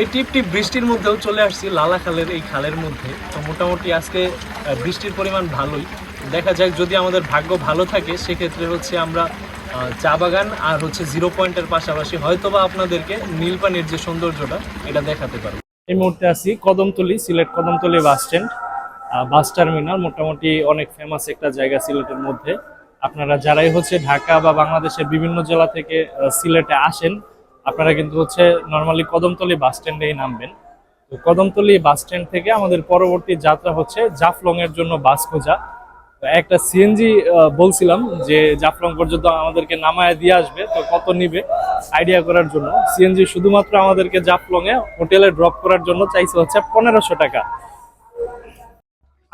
এই টিপ বৃষ্টির মধ্যেও চলে আসছি লালা খালের এই খালের মধ্যে। তো মোটামুটি আজকে বৃষ্টির পরিমাণ ভালোই। দেখা যাক যদি আমাদের ভাগ্য ভালো থাকে, সেক্ষেত্রে হচ্ছে আমরা চা বাগান আর হচ্ছে জিরো পয়েন্টের পাশাপাশি হয়তোবা আপনাদেরকে নীলপানির যে সৌন্দর্যটা, এটা দেখাতে পারব। এই মুহূর্তে আছি Kadamtali, Sylhet Kadamtali bus stand. Bus terminal, মোটামুটি অনেক ফেমাস একটা জায়গা সিলেটের মধ্যে। আপনারা যারাই হচ্ছে ঢাকা বা বাংলাদেশের বিভিন্ন জেলা থেকে সিলেটে আসেন আপনারা কিন্তু হচ্ছে নর্মালি কদমতলি বাস স্ট্যান্ডেই নামবেন। তো কদমতলি বাস স্ট্যান্ড থেকে আমাদের পরবর্তী যাত্রা হচ্ছে জাফলং এর জন্য বাস খোঁজা। একটা সিএনজি বলছিলাম যে জাফলং পর্যন্ত আমাদেরকে নামায় দিয়ে আসবে, তো কত নিবে আইডিয়া করার জন্য। সিএনজি শুধুমাত্র আমাদেরকে জাফলং এ হোটেলে ড্রপ করার জন্য চাইছে হচ্ছে পনেরোশো টাকা।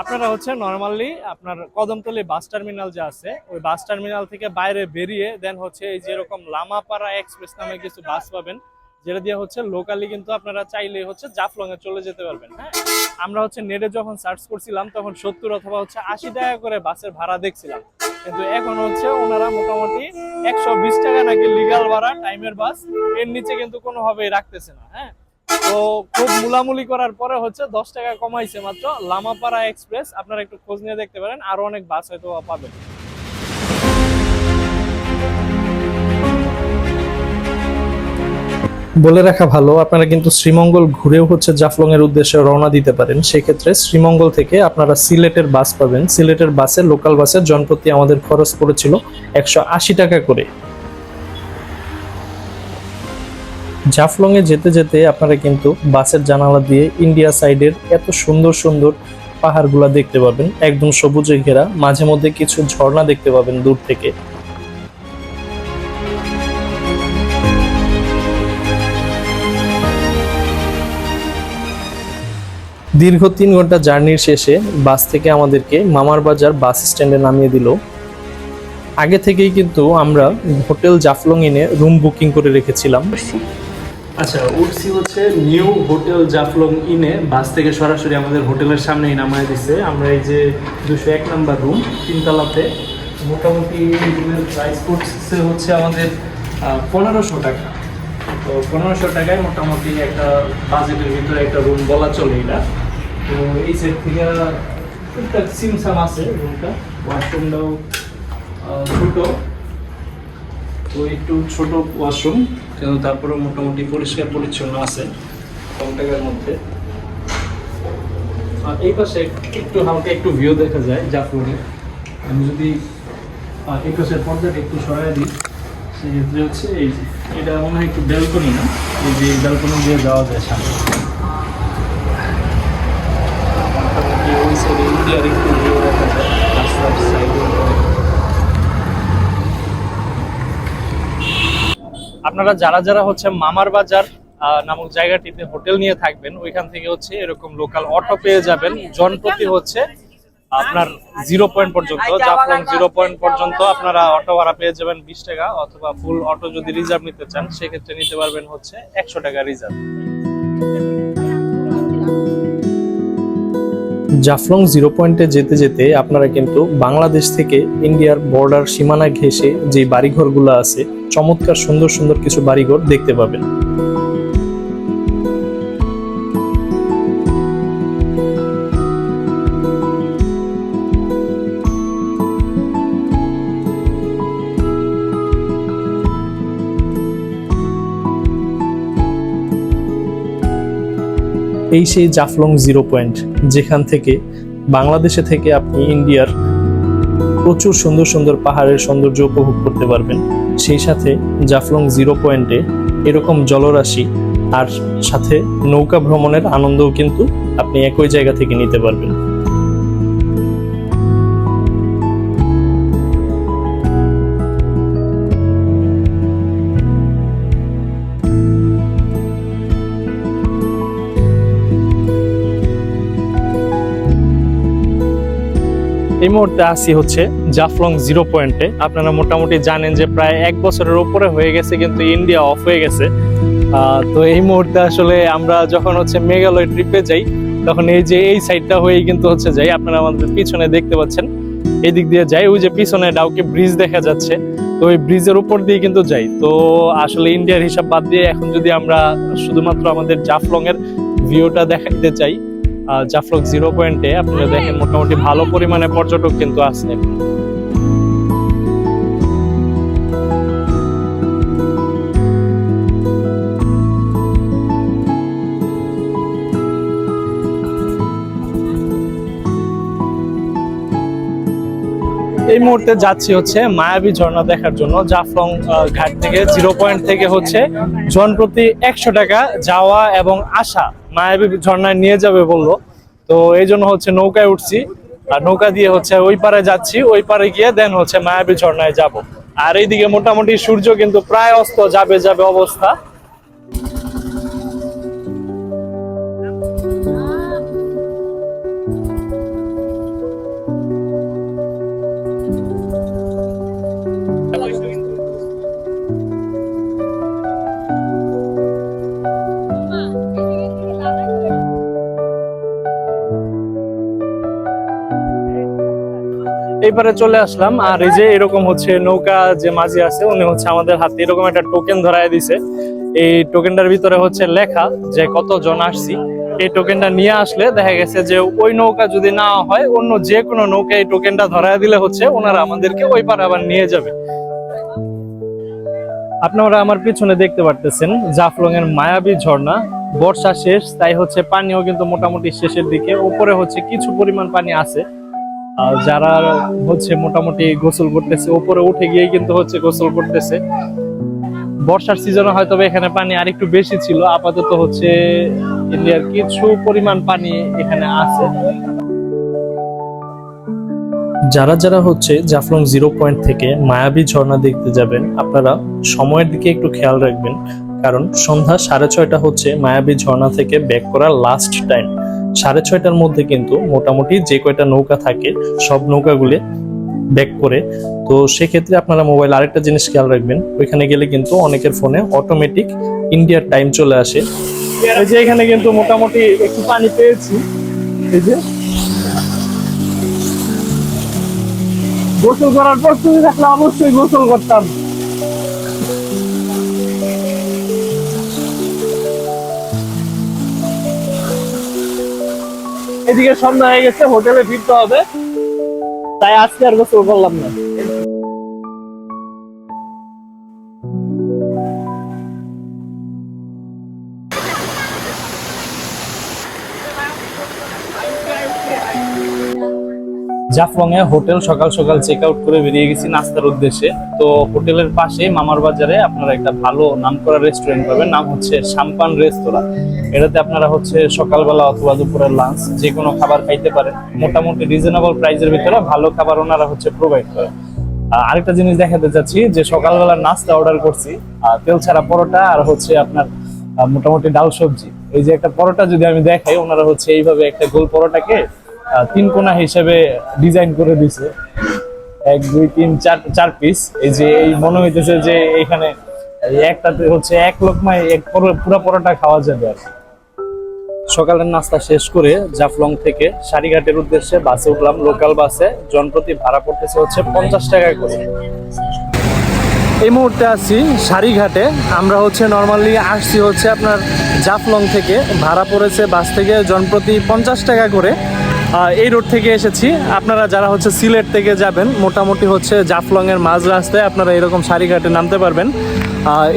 আপনারা হচ্ছে নর্মালি আপনার কদমতলি বাস টার্মিনাল যে আছে, ওই বাস টার্মিনাল থেকে বাইরে বেরিয়ে দেন হচ্ছে এই যেরকম লামাপাড়া এক্সপ্রেস নামে কিছু বাস পাবেন, যেটা দিয়ে হচ্ছে লোকালি কিন্তু আপনারা চাইলে হচ্ছে জাফলং এ চলে যেতে পারবেন হ্যাঁ? আমরা হচ্ছে নেটে যখন সার্চ করছিলাম, তখন সত্তর অথবা হচ্ছে আশি টাকা করে বাসের ভাড়া দেখছিলাম। কিন্তু এখন হচ্ছে ওনারা মোটামুটি একশো বিশ টাকা নাকি লিগাল ভাড়া টাইমের বাস, এর নিচে কিন্তু কোনোভাবেই রাখতেছে না হ্যাঁ? তো খুব মুলামুলি করার পরে হচ্ছে দশ টাকা কমাইছে মাত্র লামাপাড়া এক্সপ্রেস। আপনারা একটু খোঁজ নিয়ে দেখতে পারেন, আরও অনেক বাস হয়তো পাবেন। বলে রাখা ভালো, আপনারা কিন্তু শ্রীমঙ্গল ঘুরেও হচ্ছে জাফলং এর উদ্দেশ্যে রওনা দিতে পারেন। সেক্ষেত্রে শ্রীমঙ্গল থেকে আপনারা সিলেটের বাস পাবেন। সিলেটের বাসে, লোকাল বাসের জনপ্রতি আমাদের খরচ পড়েছিল একশো আশি টাকা করে। জাফলং এ যেতে যেতে আপনারা কিন্তু বাসের জানালা দিয়ে ইন্ডিয়া সাইডের এত সুন্দর সুন্দর পাহাড়গুলা দেখতে পাবেন। একদম সবুজে ঘেরা, মাঝে মধ্যে কিছু ঝর্ণা দেখতে পাবেন দূর থেকে। দীর্ঘ তিন ঘণ্টা জার্নির শেষে বাস থেকে আমাদেরকে মামার বাজার বাস স্ট্যান্ডে নামিয়ে দিল। আগে থেকেই কিন্তু আমরা হোটেল জাফলং ইনে রুম বুকিং করে রেখেছিলাম। আচ্ছা উঠছি হচ্ছে নিউ হোটেল জাফলং ইনে। বাস থেকে সরাসরি আমাদের হোটেলের সামনেই নামায় দিছে। আমরা এই যে দুশো এক নাম্বার রুম, তিনতলাতে। মোটামুটি রুমের প্রাইস পড়ছে হচ্ছে আমাদের পনেরোশো টাকা। তো পনেরোশো টাকায় মোটামুটি একটা বাজেটের ভিতরে একটা রুম বলা চলে এটা। তো এই সেট থেকে টুকটাক সিমসাম আছে রুমটা ওয়াশরুমটাও ছোটো। তো একটু ছোট ওয়াশরুম কিন্তু তারপরে মোটামুটি পরিষ্কার পরিচ্ছন্ন আছে, কম টাকার মধ্যে। আর এই পাশে একটু হালকা একটু ভিউ দেখা যায় জাফলনে আমি যদি এই পাশের পর্দাটা একটু সরাই দিই, সেক্ষেত্রে হচ্ছে এই যে, এটা মনে হয় একটু ব্যালকনি না? এই যে ব্যালকনি দিয়ে যাওয়া যায় সামনে। ইন্ডিয়ার একটু ভিউ দেখা যায় রাস্তার সাইডে আপনারা যারা যারা হচ্ছে মামার বাজার নামক জায়গাটিতে হোটেল নিয়ে থাকবেন ওইখান থেকে হচ্ছে এরকম লোকাল অটো পেয়ে যাবেন। জনপ্রতি হচ্ছে আপনার জিরো পয়েন্ট পর্যন্ত জাফলং জিরো পয়েন্ট পর্যন্ত আপনারা অটো ভাড়া পেয়ে যাবেন বিশ টাকা অথবা ফুল অটো যদি রিজার্ভ নিতে চান সেক্ষেত্রে নিতে পারবেন হচ্ছে একশো টাকা রিজার্ভ জাফলং জিরো পয়েন্টে যেতে যেতে আপনারা কিন্তু বাংলাদেশ থেকে ইন্ডিয়ার বর্ডার সীমানা ঘেঁষে যে বাড়িঘরগুলো আছে, চমৎকার সুন্দর সুন্দর কিছু বাড়িঘর দেখতে পাবেন। এই সেই জাফলং জিরো পয়েন্ট, যেখান থেকে বাংলাদেশে থেকে আপনি ইন্ডিয়ার প্রচুর সুন্দর সুন্দর পাহাড়ের সৌন্দর্য উপভোগ করতে পারবেন। সেই সাথে জাফলং জিরো পয়েন্টে এরকম জলরাশি আর সাথে নৌকা ভ্রমণের আনন্দও কিন্তু আপনি একই জায়গা থেকে নিতে পারবেন। এই মুহূর্তে আসি হচ্ছে জাফলং জিরো পয়েন্টে। আপনারা মোটামুটি জানেন যে প্রায় এক বছরের উপরে হয়ে গেছে কিন্তু ইন্ডিয়া অফ হয়ে গেছে। তো এই মুহূর্তে আসলে আমরা যখন হচ্ছে মেঘালয় ট্রিপে যাই, তখন এই যে এই সাইডটা হয়েই কিন্তু হচ্ছে যাই। আপনারা আমাদের পিছনে দেখতে পাচ্ছেন। এদিক দিয়ে যাই, ওই যে পিছনে ডাউকে ব্রিজ দেখা যাচ্ছে। তো ওই ব্রিজের উপর দিয়ে কিন্তু যাই। তো আসলে ইন্ডিয়ার হিসাব বাদ দিয়ে এখন যদি আমরা শুধুমাত্র আমাদের জাফলং এর ভিউটা দেখাতে চাই আহ, জাফলং জিরো পয়েন্টে আপনারা দেখেন মোটামুটি ভালো পরিমাণে পর্যটক কিন্তু আছে এই মুহূর্তে যাচ্ছি হচ্ছে মায়াবী ঝর্ণা দেখার জন্য। জাফলং ঘাট থেকে জিরো পয়েন্ট থেকে হচ্ছে জন প্রতি একশো টাকা যাওয়া এবং আসা। মায়াবী ঝর্ণায় নিয়ে যাবে বলল। তো এই জন্য হচ্ছে নৌকায় উঠছি। আর নৌকা দিয়ে হচ্ছে ওই পারে যাচ্ছি, ওই পারে গিয়ে দেন হচ্ছে মায়াবী ঝর্ণায় যাব। আর এইদিকে মোটামুটি সূর্য কিন্তু প্রায় অস্ত, যাবে যাবে অবস্থা। এইবারে চলে আসলাম। আর এই যে এরকম হচ্ছে নৌকা যে মাঝি আছে, উনি হচ্ছে আমাদের হাতে এরকম একটা টোকেন ধরায় দিছে। এই টোকেনটার ভিতরে হচ্ছে লেখা যে কত জন আসছি? এই টোকেনটা নিয়ে আসলে দেখা গেছে যে, ওই নৌকা যদি না হয়, অন্য যে কোনো নৌকা এই টোকেনটা ধরায় দিলে হচ্ছে ওনারা আমাদেরকে ওই পার আবার নিয়ে যাবে। আপনারা আমার পিছনে দেখতে পারতেছেন জাফলং এর মায়াবী ঝর্ণা। বর্ষা শেষ, তাই হচ্ছে পানিও কিন্তু মোটামুটি শেষের দিকে। উপরে হচ্ছে কিছু পরিমাণ পানি আছে। আর যারা হচ্ছে মোটামুটি গোসল করতেছে, উপরে উঠে গিয়ে কিন্তু হচ্ছে গোসল করতেছে। বর্ষার সিজনে হয়তো এখানে পানি আর একটু বেশি ছিল, আপাতত হচ্ছে ইন্ডিয়ার কিছু পরিমাণ পানি এখানে আছে। যারা যারা হচ্ছে জাফলং জিরো পয়েন্ট থেকে মায়াবী ঝর্ণা দেখতে যাবেন, আপনারা সময়ের দিকে একটু খেয়াল রাখবেন, কারণ সন্ধ্যা সাড়ে ছয়টা হচ্ছে মায়াবী ঝর্ণা থেকে ব্যাক করার লাস্ট টাইম সাড়ে ছয়টার মধ্যে কিন্তু মোটামুটি যে কয়টা নৌকা থাকে, সব নৌকাগুলি ব্যাক করে। তো সেক্ষেত্রে আপনারা মোবাইল আরেকটা জিনিস খেয়াল রাখবেন, ওইখানে গেলে কিন্তু অনেকের ফোনে অটোমেটিক ইন্ডিয়ার টাইম চলে আসে। এই যে এখানে কিন্তু মোটামুটি একটু পানি পেয়েছি। এই যে। গোসল করার পর তুমি থাকলে অবশ্যই গোসল করতাম। এদিকে সন্ধ্যা হয়ে গেছে হোটেলে ফিরতে হবে। তাই আজকে আর গোসল করলাম না। জাফলং এ হোটেল সকাল সকাল চেক আউট করে বেরিয়ে গেছি নাস্তার উদ্দেশ্যে। তো হোটেলের পাশে মামার বাজারে আপনারা একটা ভালো নামকরা রেস্টুরেন্ট পাবেন নাম হচ্ছে সাম্পান রেস্তোরাঁ। এটাতে আপনারা হচ্ছে সকালবেলা অথবা দুপুরের লাঞ্চ যে কোনো খাবার খাইতে পারেন। মোটামুটি রিজনেবল প্রাইসের ভিতরে ভালো খাবার ওনারা হচ্ছে প্রোভাইড করে আহ, আরেকটা জিনিস দেখাতে চাচ্ছি যে সকালবেলা নাস্তা অর্ডার করছি তেল ছাড়া পরোটা আর হচ্ছে আপনার মোটামুটি ডাল সবজি। এই যে একটা পরোটা যদি আমি দেখাই ওনারা হচ্ছে এইভাবে একটা গোল পরোটাকে তিন কোনা হিসেবে ডিজাইন করে দিছে। এক, দুই, তিন, চার চার পিস এই যে এই মনে হইতেছে যে এখানে একটাতে হচ্ছে এক লোকমায় এক পুরো- পুরো পরোটা খাওয়া যাবে আর সকালের নাস্তা শেষ করে জাফলং থেকে সারিঘাটের উদ্দেশ্যে বাসে উঠলাম লোকাল বাসে। জনপ্রতি ভাড়া পড়তেছে হচ্ছে পঞ্চাশ টাকা করে। এই মুহূর্তে আছি সারিঘাটে। আমরা হচ্ছে নর্মালি আসছি হচ্ছে আপনার জাফলং থেকে। ভাড়া পড়েছে বাস থেকে জনপ্রতি পঞ্চাশ টাকা করে। এই রোড থেকে এসেছি। আপনারা যারা হচ্ছে সিলেট থেকে যাবেন, মোটামুটি হচ্ছে জাফলং এর মাঝ রাস্তায় আপনারা এরকম সারিঘাটে নামতে পারবেন।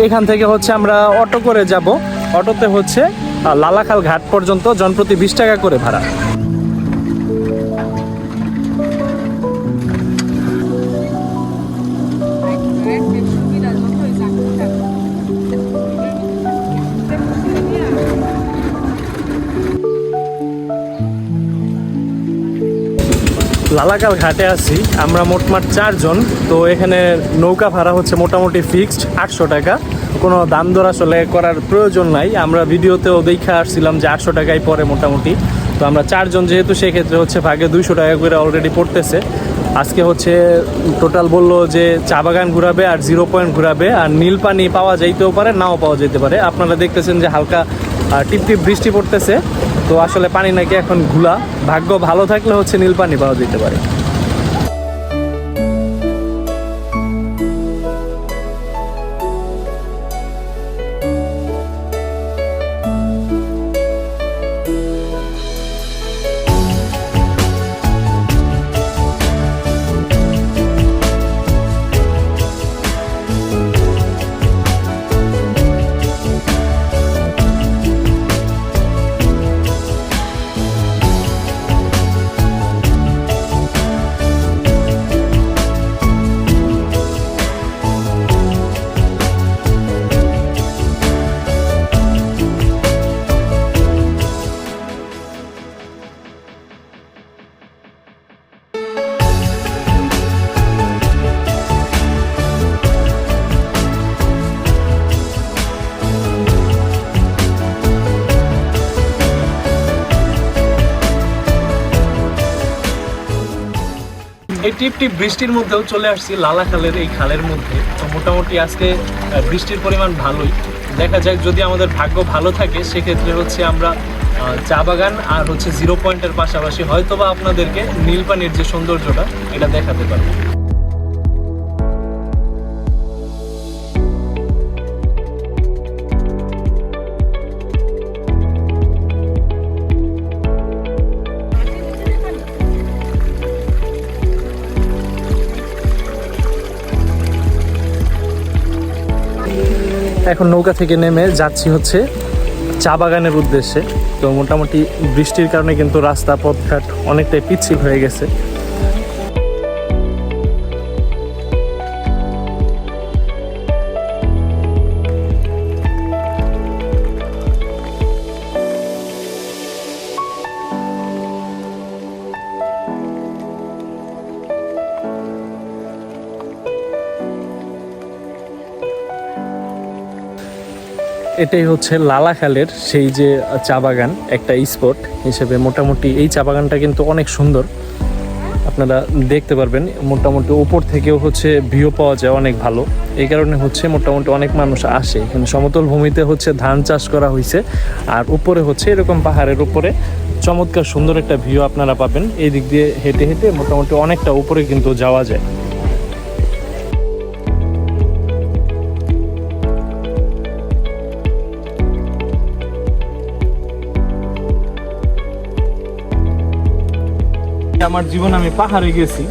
এখান থেকে হচ্ছে আমরা অটো করে যাব। অটোতে হচ্ছে লালাখাল ঘাট পর্যন্ত, জনপ্রতি বিশ টাকা করে ভাড়া। লালাকাল ঘাটে আছি। আমরা মোটমাট চারজন। তো এখানে নৌকা ভাড়া হচ্ছে মোটামুটি ফিক্সড আটশো টাকা। কোনো দাম দর আসলে করার প্রয়োজন নাই। আমরা ভিডিওতেও দেখা আসছিলাম যে আটশো টাকাই পরে মোটামুটি। তো আমরা চারজন যেহেতু সেক্ষেত্রে হচ্ছে ভাগে দুইশো টাকা করে অলরেডি পড়তেছে। আজকে হচ্ছে টোটাল বলল যে চা বাগান ঘুরাবে আর জিরো পয়েন্ট ঘুরাবে। আর নীল পানি পাওয়া যাইতেও পারে নাও পাওয়া যেতে পারে। আপনারা দেখতেছেন যে হালকা আহ, টিপ টিপ বৃষ্টি পড়তেছে। তো আসলে পানি নাকি এখন ঘুলা। ভাগ্য ভালো থাকলে হচ্ছে নীল পানি পাওয়া যেতে পারে। টিপ টিপ বৃষ্টির মধ্যেও চলে আসছি লালা খালের এই খালের মধ্যে। তো মোটামুটি আজকে বৃষ্টির পরিমাণ ভালোই। দেখা যাক যদি আমাদের ভাগ্য ভালো থাকে, সেক্ষেত্রে হচ্ছে আমরা চা বাগান আর হচ্ছে জিরো পয়েন্টের পাশাপাশি হয়তোবা আপনাদেরকে নীলপানির যে সৌন্দর্যটা, এটা দেখাতে পারব। এখন নৌকা থেকে নেমে যাচ্ছি হচ্ছে চা বাগানের উদ্দেশ্যে। তো মোটামুটি বৃষ্টির কারণে কিন্তু রাস্তা, পথঘাট অনেকটাই পিচ্ছিল হয়ে গেছে। এটাই হচ্ছে লালাখালের সেই যে চা বাগান, একটা স্পট হিসেবে। মোটামুটি এই চা বাগানটা কিন্তু অনেক সুন্দর। আপনারা দেখতে পারবেন, মোটামুটি উপর থেকেও হচ্ছে ভিউ পাওয়া যায় অনেক ভালো। এই কারণে হচ্ছে মোটামুটি অনেক মানুষ আসে। এখানে সমতল ভূমিতে হচ্ছে ধান চাষ করা হয়েছে। আর উপরে হচ্ছে এরকম পাহাড়ের উপরে চমৎকার সুন্দর একটা ভিউ আপনারা পাবেন। এই দিক দিয়ে হেঁটে হেঁটে মোটামুটি অনেকটা উপরে কিন্তু যাওয়া যায়। আমার জীবন আমি পাহাড়ে গেছি।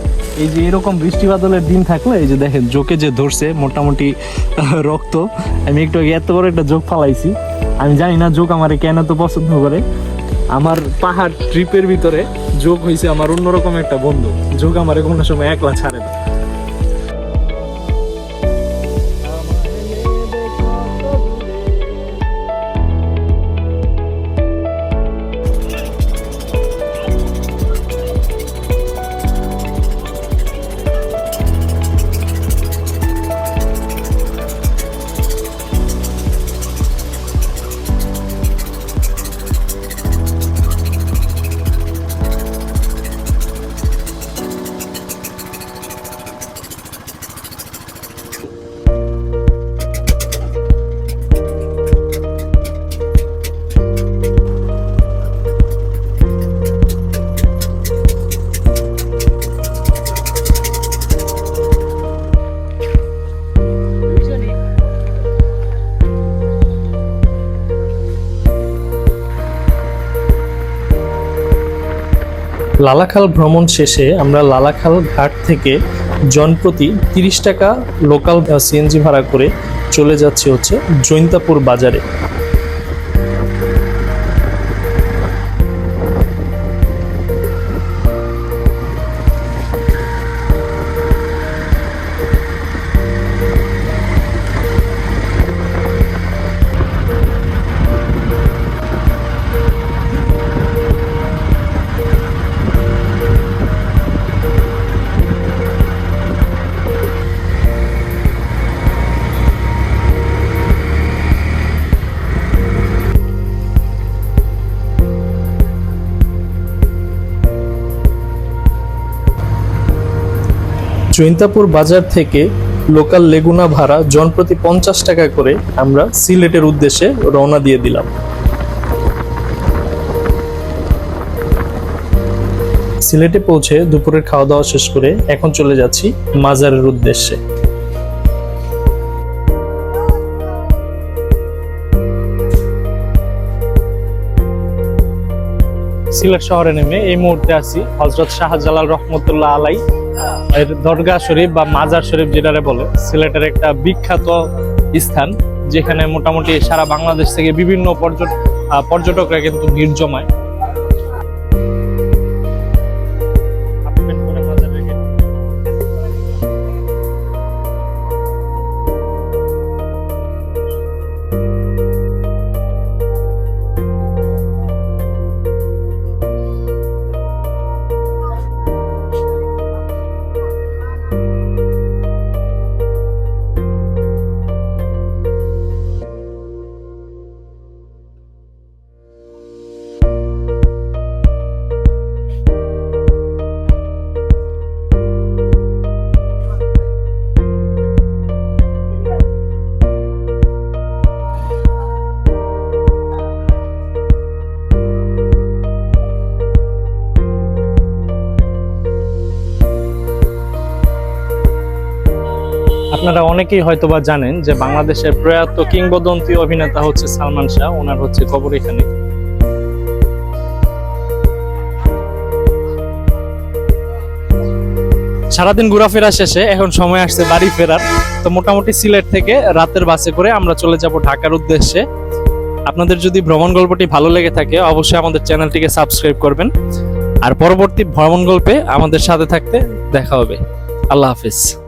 এই যে এরকম বৃষ্টি বাদলের দিন থাকলে, এই যে দেখেন, জোকে যে ধরছে, মোটামুটি রক্ত। আমি একটু এত বড় একটা জোক ফালাইছি। আমি জানি না জোক আমার কেন তো পছন্দ করে। আমার পাহাড় ট্রিপের ভিতরে যোগ হয়েছে আমার অন্যরকম একটা বন্ধু। যোগ আমার কোনো সময় একলা ছাড়ে না। লালাখাল ভ্রমণ শেষে আমরা লালাখাল ঘাট থেকে জনপ্রতি তিরিশ টাকা লোকাল সিএনজি ভাড়া করে চলে যাচ্ছি হচ্ছে জৈন্তাপুর বাজারে। জৈন্তাপুর বাজার থেকে লোকাল লেগুনা ভাড়া জনপ্রতি পঞ্চাশ টাকা করে আমরা সিলেটের উদ্দেশ্যে রওনা দিয়ে দিলাম। সিলেটে পৌঁছে দুপুরের খাওয়া দাওয়া শেষ করে এখন চলে যাচ্ছি মাজারের উদ্দেশ্যে। সিলেট শহরে নেমে এই মুহূর্তে আছি হজরত শাহজালাল রহমতুল্লাহ আলাই দরগা শরীফ বা মাজার শরীফ যেটারে বলে, সিলেটের একটা বিখ্যাত স্থান, যেখানে মোটামুটি সারা বাংলাদেশ থেকে বিভিন্ন পর্যটকরা কিন্তু ভিড় জমায় আপনারা অনেকেই হয়তোবা জানেন যে বাংলাদেশের প্রয়াত কিংবদন্তি অভিনেতা হচ্ছে সালমান শাহ, ওনার হচ্ছে কবর এখানে। সারাদিন ঘোরাফেরা শেষে এখন সময় আসছে বাড়ি ফেরার। তো মোটামুটি সিলেট থেকে রাতের বাসে করে আমরা চলে যাব ঢাকার উদ্দেশ্যে। আপনাদের যদি ভ্রমণ গল্পটি ভালো লেগে থাকে, অবশ্যই আমাদের চ্যানেলটিকে সাবস্ক্রাইব করবেন। আর পরবর্তী ভ্রমণ গল্পে আমাদের সাথে থাকতে দেখা হবে। আল্লাহ হাফিজ।